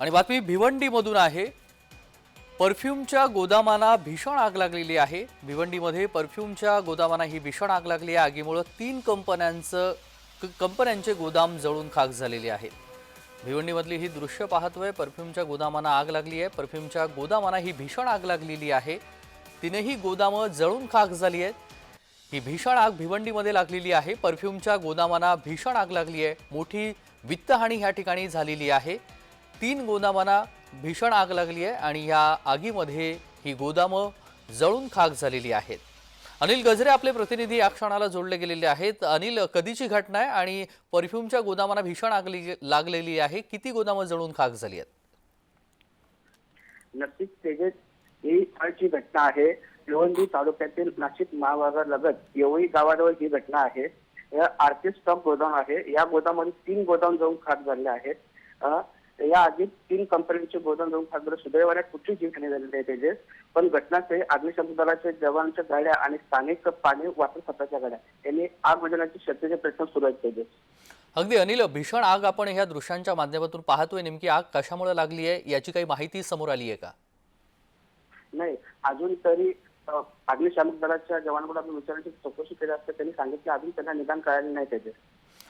आणि बातमी भिवंडीमधून आहे. परफ्यूमच्या गोदामांना भीषण आग लागलेली आहे. भिवंडीमध्ये परफ्यूमच्या गोदामांना ही भीषण आग लागली आहे. आगीमुळं तीन कंपन्यांचं क- कंपन्यांचे गोदाम जळून खाक झालेले आहेत. भिवंडीमधली ही दृश्य पाहतोय. परफ्यूमच्या गोदामांना आग लागली आहे. परफ्यूमच्या गोदामांना ही भीषण आग लागलेली आहे. तिनेही गोदामं जळून खाक झाली आहेत. ही भीषण आग भिवंडीमध्ये लागलेली आहे. परफ्यूमच्या गोदामांना भीषण आग लागली आहे. मोठी वित्तहानी ह्या ठिकाणी झालेली आहे. तीन गोदामांना भीषण आग लागली आहे आणि या आगीमध्ये ही गोदामं जळून खाक झालेली आहेत. अनिल गजरे आपले प्रतिनिधी या क्षणाला जोडले गेलेले आहेत. अनिल कधीची घटना आहे आणि परफ्यूमच्या गोदामांना भीषण आग लागलेली आहे? किती गोदामं जळून खाक झाली आहेत? नक्कीच तेजस ही कालची घटना आहे लोहंदी तालुक्यातील नाशिक महाभागालगत येवळी गावाजवळ ही घटना आहे या आरती स्टॉक गोदाम आहे. या गोदामध्ये तीन गोदाम जाऊन खाक झाले आहेत. या आगीत तीन कंपन्यांचे गोदाम जाऊन झाले सुदैवाने कुठली जीवहानी झालेली आहे तेजस. पण घटनास्थळी अग्निशमन दलाच्या जवानांच्या गाड्या आणि स्थानिक पाणी वापर खताच्या गाड्या यांनी आग बुझवण्याचे शक्तीचे प्रयत्न सुरू आहेत तेजस. अगदी अनिल भीषण आग आपण ह्या दृश्यांच्या माध्यमातून पाहतोय. नेमकी आग कशामुळे लागली आहे याची काही माहिती समोर आली आहे का? नाही अजून तरी अग्निशामक दलाच्या जवानाकडून आपण विचारण्याची चौकशी केली असता त्यांनी सांगितलं अजून त्यांना निदान कळाले नाही त्याचे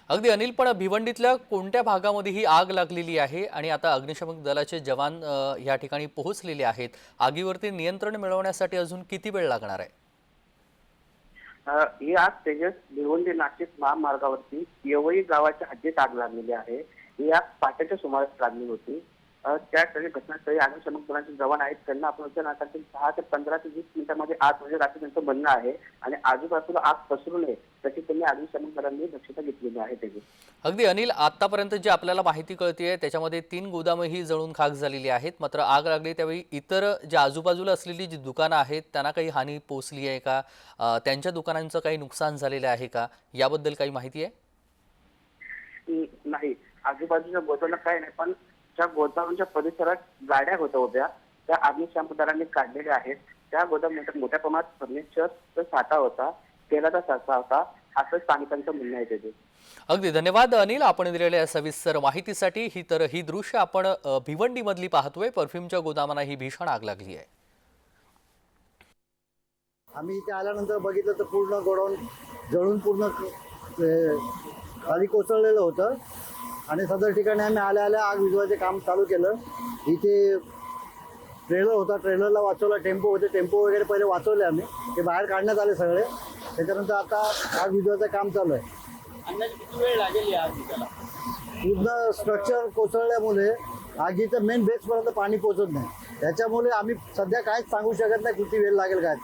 अगदी अनिल पण भिवंडीतल्या कोणत्या भागामध्ये ही आग लागलेली आहे आणि आता अग्निशमन दलाचे जवान अ, या ठिकाणी पोहोचलेले आहेत. आगीवरती नियंत्रण मिळवण्यासाठी अजून किती वेळ लागणार आहे? अ, ही आग तेजस भिवंडी नाशिक महामार्गावरती येवळी गावाच्या हद्दीत आग लागलेली आहे. ही आग पहाटेच्या सुमारास लागली होती. अ, त्यावेळी घटनास्थळी अग्निशमक दलाचे जवान आहेत. त्यांना आपण की दहा ते पंधरा ते वीस मिनिटांमध्ये आग म्हणजे रात्री त्यांचं म्हणणं आहे आणि आजूबाजूला आग पसरू नये त्याची त्यांनी अग्निशमक दलांनी दक्षता घेतलेली आहे तेजस अगदी अनिल आतापर्यंत जी आपल्याला माहिती कळते त्याच्यामध्ये तीन गोदामही जळून खाक झालेली आहेत. मात्र आग लागली त्यावेळी इतर ज्या आजूबाजूला असलेली जी दुकानं आहेत त्यांना काही हानी पोचली आहे का? त्यांच्या दुकानांचं काही नुकसान झालेलं आहे का? याबद्दल काही माहिती आहे? नाही. आजूबाजूच्या गोदामाला काय नाही पण ज्या गोदामाच्या परिसरात गाड्या होत्या उभ्या त्या अग्निशामक दलांनी काढलेल्या आहेत. त्या गोदामात मोठ्या प्रमाणात फर्निचरचा साठा होता तेलाचा साठा होता असं स्थानिकांचं म्हणणं आहे त्याचे अगदी धन्यवाद अनिल. आपण दिलेल्या या सविस्तर माहितीसाठी ही तर ही दृश्य आपण भिवंडीमधली पाहतोय. परफ्यूमच्या गोदामांना ही भीषण आग लागली आहे. आम्ही इथे आल्यानंतर बघितलं तर पूर्ण गोडाऊन जळून पूर्ण खाली कोसळलेलं होतं. आणि सदर ठिकाणी आम्ही आल्या आल्या आग विझवायचे काम चालू केलं. इथे ट्रेलर होता ट्रेलरला वाचवला टेम्पो होते टेम्पो वगैरे पहिले वाचवले आम्ही. ते बाहेर काढण्यात आले सगळे. त्याच्यानंतर आता आग विझवायचं काम चालू आहे. अंदाजे किती वेळ लागेल या आगीला? पूर्ण स्ट्रक्चर कोसळल्यामुळे आगीचं मेन बेसपर्यंत पाणी पोचत नाही. त्याच्यामुळे आम्ही सध्या काहीच सांगू शकत नाही किती वेळ लागेल काय.